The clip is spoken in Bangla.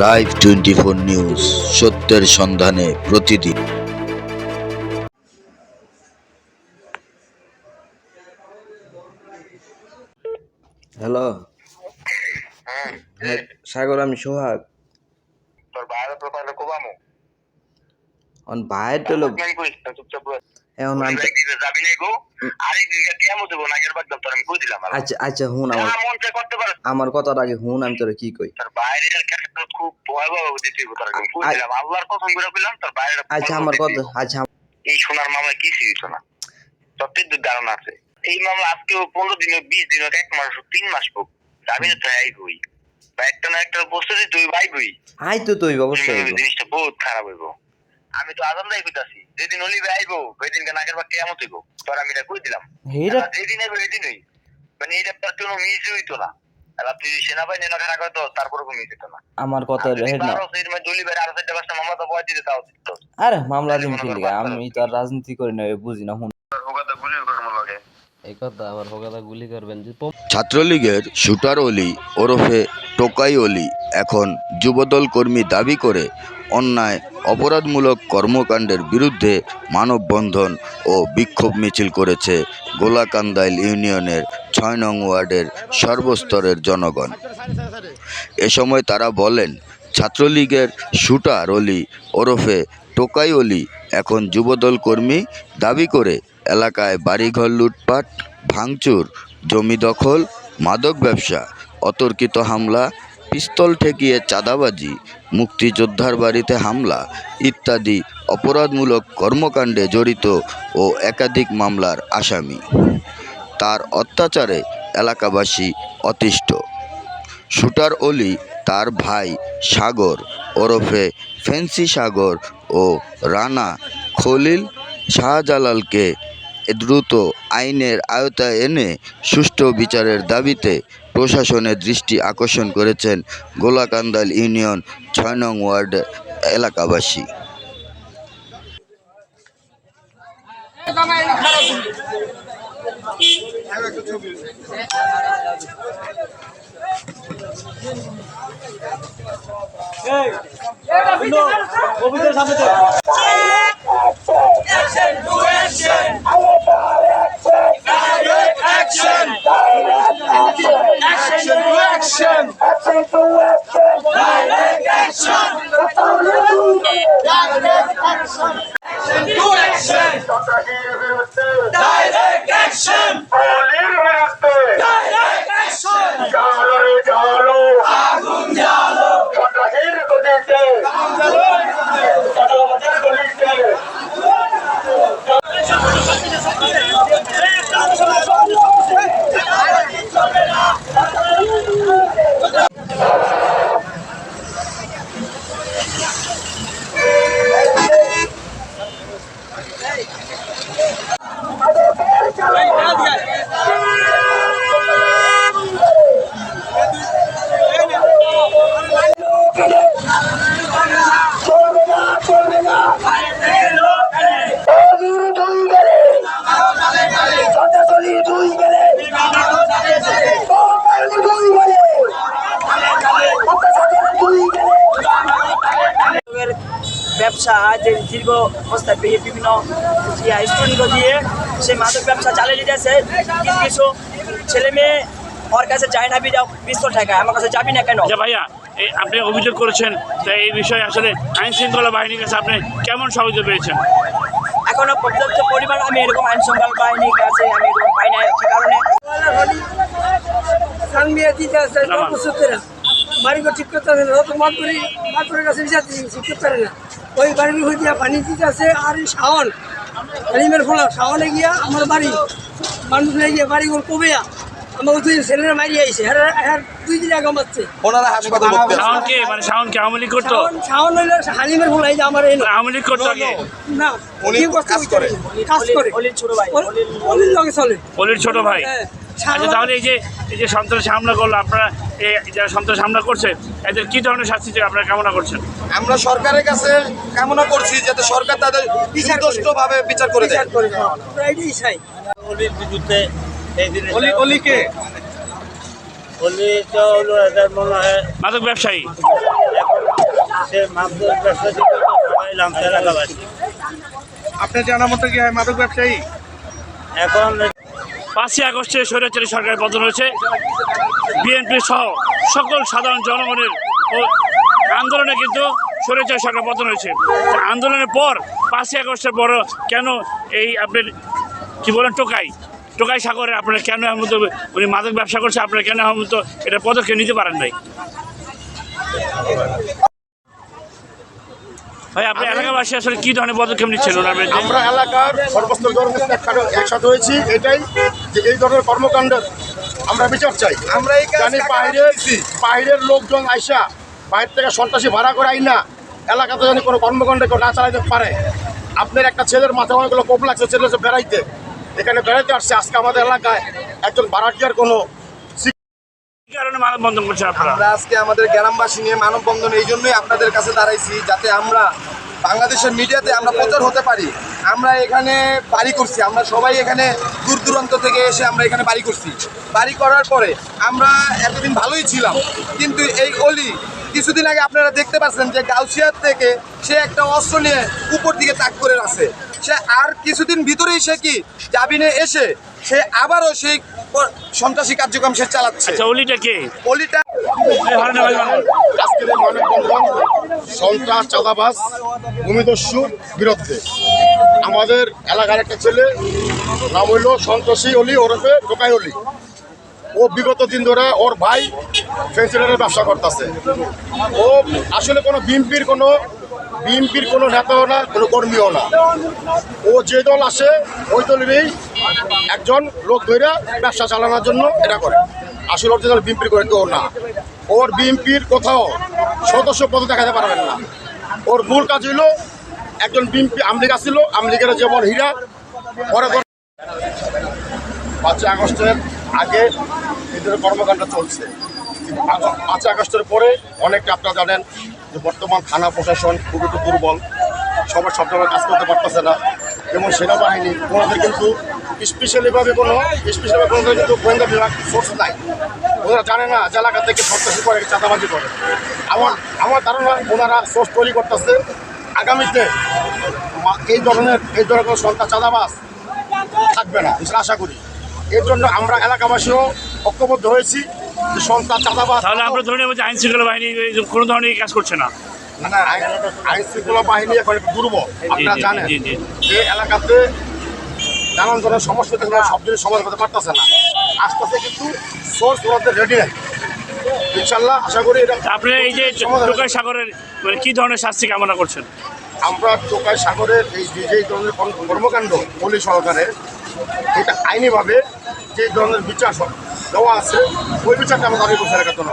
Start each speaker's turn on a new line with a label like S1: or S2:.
S1: লাইভ টোয়েন্টি ফোর নিউজ সত্যের সন্ধানে প্রতিদিন।
S2: হ্যালো
S3: হ্যাঁ।
S2: সাগর আমি সোহাগ।
S3: তোর বাইরে তো তাহলে কোবামু
S2: অন বাইর তো লোক এখন আমি
S3: যাবি নাই গো? আরে দিকে কেমন দেবো না আগের বার তোর আমি কই দিলাম
S2: আচ্ছা আচ্ছা হুন আমার
S3: যা করতে পারে।
S2: আমার কথার আগে হুন আমি তোরে কি কই?
S3: তোর বাইরের ক্ষেত্রে খুব ভয়াবহ দিতে তোর আমি কই
S2: আ-
S3: আল্লাহর কসম করে কইলাম তোর বাইরে
S2: আচ্ছা আমার কথা আচ্ছা
S3: এই সোনার মামলা কি দিত না? সত্যি ধারণা আছে। এই মামলা আজকে পনেরো দিন বিশ দিন এক মাস তিন মাস হোক যাবি তো বা একটা না একটা দিয়ে তুই ভাই বই
S2: আই তো তুই অবশ্যই
S3: জিনিসটা বহুত খারাপ হইব। আমি তো আজান দাই কইতাছি যেদিন অলিবে আইবো ওই দিন কেন আগের বার কেমন হইব। তোর আমি এটা কই দিলাম? যেদিন আইবো ওই দিনই মানে এটা তোর কোনো মিস হইতো না। সেনাবাহিনী না তারপরে না।
S2: আমার কথা না
S3: আরও মামলা
S2: দিন কি আমি তো আর রাজনীতি করি না বুঝি
S4: এই কথা আবার হোগাদা গুলি করবেন। যে
S1: ছাত্রলীগের শুটার অলি ওরফে টোকাই অলি এখন যুবদল কর্মী দাবি করে অন্যায় অপরাধমূলক কর্মকাণ্ডের বিরুদ্ধে মানববন্ধন ও বিক্ষোভ মিছিল করেছে গোলাকান্দাইল ইউনিয়নের ছয় নং ওয়ার্ডের সর্বস্তরের জনগণ। এ সময় তারা বলেন, ছাত্রলীগের শুটার অলি ওরফে টোকাই অলি এখন যুবদল কর্মী দাবি করে এলাকায় বাড়িঘর লুটপাট, ভাঙচুর, জমি দখল, মাদক ব্যবসা, অতর্কিত হামলা পিস্তল ঠেকিয়ে চাঁদাবাজি, মুক্তিযোদ্ধার বাড়িতে হামলা ইত্যাদি অপরাধমূলক কর্মকাণ্ডে জড়িত ও একাধিক মামলার আসামি। তার অত্যাচারে এলাকাবাসী অতিষ্ঠ। শুটার অলি তার ভাই সাগর, ওরফে ফেন্সি সাগর ও রানা খলিল শাহজালালকে দ্রুত আইনের আয়তায় এনে সুষ্ঠু বিচারের দাবিতে প্রশাসনের দৃষ্টি আকর্ষণ করেছেন গোলাকান্দাল ইউনিয়ন ছয় নং ওয়ার্ড এলাকাবাসী।
S3: take corruption. Direct
S5: action. ব্যবসা যে দীর্ঘ অবস্থায় পেয়ে বিভিন্ন স্টুডেন্টকে দিয়ে সেই মাদক ব্যবসা চালিয়ে যেতেছে কিছু কিছু ছেলে মেয়ে ওর কাছে যায় না বিদাও পিস্তল ঠেকায়। আমার কাছে যাবি না কেন?
S6: আচ্ছা ভাইয়া এই আপনি অভিযোগ করেছেন তো এই বিষয়ে আসলে আইন শৃঙ্খলা বাহিনীর কাছে আপনি কেমন সহযোগ পেয়েছেন?
S5: এখনও পর্যাপ্ত পরিমাণ আমি এরকম আইন শৃঙ্খলা বাহিনীর কাছে আমি এরকম পাই না সে কারণে
S7: ঘর ঠিক করতে আছে না তো মাত করি মাত করে কাছে বিচার দিই ঠিক করতে পারে না। ওই বাড়ির দিয়া পানি দিতে আছে আর এই শাওন হালিমের ফোলা শাওনে গিয়া আমার বাড়ি মানুষ নিয়ে গিয়ে বাড়ি ঘর কবে আমার দুই ছেলেরা মারি আইছে হ্যাঁ হ্যাঁ দুই দিন আগে মারছে
S6: শাওনকে মানে শাওনকে আওয়ামী লীগ করতো?
S7: শাওন শাওন হইলে হালিমের ফোলা এই যে আমার এই
S6: আওয়ামী লীগ করতো আগে?
S7: না কাজ করে। কাজ করে।
S5: অলির ছোট ভাই অলির
S7: লগে চলে।
S6: অলির ছোট ভাই?
S7: হ্যাঁ।
S6: আচ্ছা তাহলে এই যে এই যে সন্ত্রাস হামলা করল আপনারা এই যারা সন্ত্রাস হামলা করছে এদের কি ধরনের শাস্তি চাই? আপনারা কামনা করছেন?
S8: আমরা সরকারের কাছে কামনা করছি যাতে সরকার তাদের সুষ্ঠুভাবে বিচার করে দেয়। অলি
S9: তো হলো এদের মনে হয়
S6: মাদক ব্যবসায়ী।
S9: সে মাদক ব্যবসা সবাই নামছে এলাকাবাসী।
S8: আপনার জানা মতো কি হয় মাদক ব্যবসায়ী?
S9: এখন
S6: পাঁচই আগস্টে স্বৈরাচারী সরকার পতন হয়েছে। বিএনপি সহ সকল সাধারণ জনগণের আন্দোলনে কিন্তু স্বৈরাচারী সরকার পতন হয়েছে। আন্দোলনের পর পাঁচই আগস্টের পর কেন এই আপনার কি বলেন, টোকাই? টোকাই সাগরে আপনারা কেন এমন মতো উনি মাদক ব্যবসা করছে আপনারা কেন এমন মতো এটা পদক্ষেপ নিতে পারেন নাই? ভাই আপনি এলাকাবাসী আসলে কি ধরনের পদক্ষেপ নিচ্ছেন ওনার
S8: আমরা এলাকার সর্বস্তর ধরনের একসাথে হয়েছি এটাই যে এই ধরনের কর্মকাণ্ডের আমরা বিচার চাই। আমরা জানি বাইরের বাইরের লোকজন আইসা বাইরে থেকে সন্ত্রাসী ভাড়া করে আই না এলাকাতে জানি কোনো কর্মকাণ্ড কেউ না চালাইতে পারে। আপনার একটা ছেলের মাথায় অনেকগুলো কোপ লাগছে ছেলে বেড়াইতে। এখানে বেড়াইতে আসছে আজকে আমাদের এলাকায় একজন ভাড়াটিয়ার কোনো
S6: কারণে করছেন আপনারা?
S8: আজকে আমাদের গ্রামবাসী নিয়ে মানববন্ধন এই জন্যই আপনাদের কাছে দাঁড়াইছি যাতে আমরা বাংলাদেশের মিডিয়াতে আমরা প্রচার হতে পারি। আমরা এখানে বাড়ি করছি, আমরা সবাই এখানে দূর দূরান্ত থেকে এসে আমরা এখানে বাড়ি করছি। বাড়ি করার পরে আমরা এতদিন ভালোই ছিলাম, কিন্তু এই অলি কিছুদিন আগে আপনারা দেখতে পাচ্ছেন যে গাউসিয়ার থেকে সে একটা অস্ত্র নিয়ে উপর দিকে তাক করে আছে সে আর কিছুদিন ভিতরেই সে কি জাবিনে এসে সে আবারও সেই সন্ত্রাসী কার্যক্রম সে চালাচ্ছে।
S6: আচ্ছা ওলিটা কে?
S8: অলিটা। আজকের মানববন্ধন সন্ত্রাস চাঁদাবাস ভূমিদস্যু বিরুদ্ধে। আমাদের এলাকার একটা ছেলে নাম হইল সন্ত্রাসী অলি ওরফে টোকাই অলি। ও বিগত দিন ধরে ওর ভাই ফেন্সিলারের ব্যবসা করতেছে। ও আসলে কোনো বিএনপির কোনো বিএনপির কোনো নেতাও না, কোনো কর্মীও না। ও যে দল আসে, ওই দলেরই একজন লোক ধরে ব্যবসা চালানোর জন্য এটা করে। আসলে ওর যে দল বিএনপির করে কেউ না। ওর বিএনপির কোথাও সদস্য পদ দেখাতে পারবেন না। ওর মূল কাজ হইল একজন বিএনপি আমলিগ আসছিল আমলিগের যেমন হীরা, পরে আগস্টের আগে এদের কর্মকাণ্ড চলছে। পাঁচ- আগস্টের পরে অনেকটা আপনারা জানেন যে বর্তমান থানা প্রশাসন খুব একটু দুর্বল। সবার সব ধরনের কাজ করতে পারতেছে না। যেমন সেনাবাহিনী, ওনাদের কিন্তু স্পেশালিভাবে কোনো স্পেশালি কোনো কিন্তু গোয়েন্দা বিভাগ সোর্স নাই। ওনারা জানে না যে এলাকা থেকে সন্ত্রাসী করে, চাঁদাবাজি করে। আমার আমার ধারণা ওনারা সোর্স তৈরি করতেছে আগামীতে। এই ধরনের এই ধরনের কোনো সন্ত্রাস, চাঁদাবাজ থাকবে না আশা করি। এর জন্য আমরা এলাকাবাসীও ঐক্যবদ্ধ হয়েছি যে সন্ত্রাস চাঁদাবাজ
S6: তাহলে আমরা ধরে নেব যে আইন শৃঙ্খলা বাহিনী এই কোনো ধরনের কাজ করছে না
S8: না, আইন শৃঙ্খলা বাহিনী এখন একটু দুর্বল আপনারা জানেন
S6: জি।
S8: এলাকাতে নানান ধরনের সমস্যা থেকে সব জিনিস সমাধান করতে পারতেছে না আস্তে আস্তে কিন্তু সোর্স ওনাদের রেডি ইনশাল্লাহ আশা করি এটা
S6: তা আপনি এই যে। টোকাই সাগরের মানে কি ধরনের শাস্তি কামনা করছেন
S8: আমরা টোকাই সাগরের এই যে ধরনের কর্ম- কর্মকাণ্ড পল্লী সহকারে এটা আইনিভাবে যে ধরনের বিচার দেওয়া আছে ওই বিচারটা আমরা দাবি করছি এলাকার জন্য